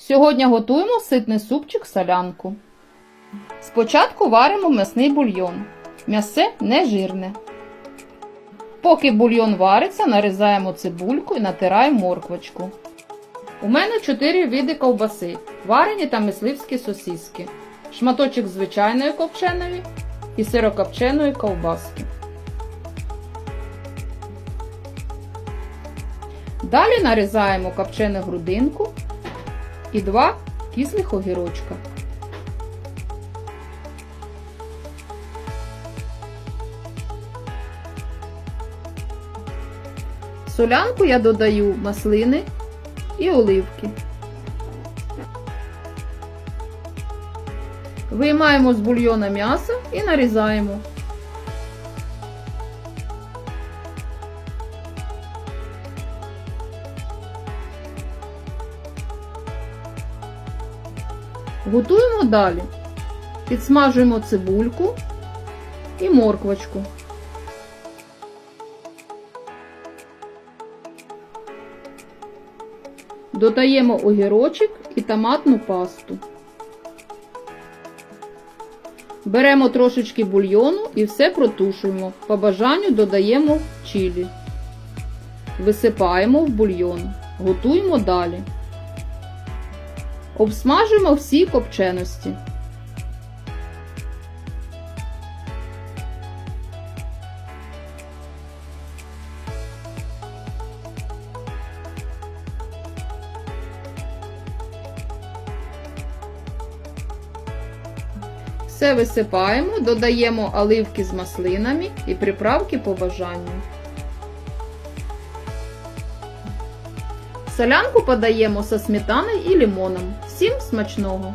Сьогодні готуємо ситний супчик солянку. Спочатку варимо м'ясний бульйон. М'ясе не жирне. Поки бульйон вариться, нарізаємо цибульку і натираємо морквочку. У мене 4 види ковбаси, варені та мисливські сосиски, шматочок звичайної копченої і сирокопченої ковбаски. Далі нарізаємо копчену грудинку і два кислих огірочка. Солянку я додаю маслини і оливки. Виймаємо з бульйона м'ясо і нарізаємо. Готуємо далі. Підсмажуємо цибульку і морквочку. Додаємо огірочок і томатну пасту. Беремо трошечки бульйону і все протушуємо. По бажанню додаємо чилі. Висипаємо в бульйон. Готуємо далі. Обсмажимо всі копченості. Все висипаємо, додаємо оливки з маслинами і приправки по бажанню. Солянку подаємо со сметаною і лимоном. Всім смачного!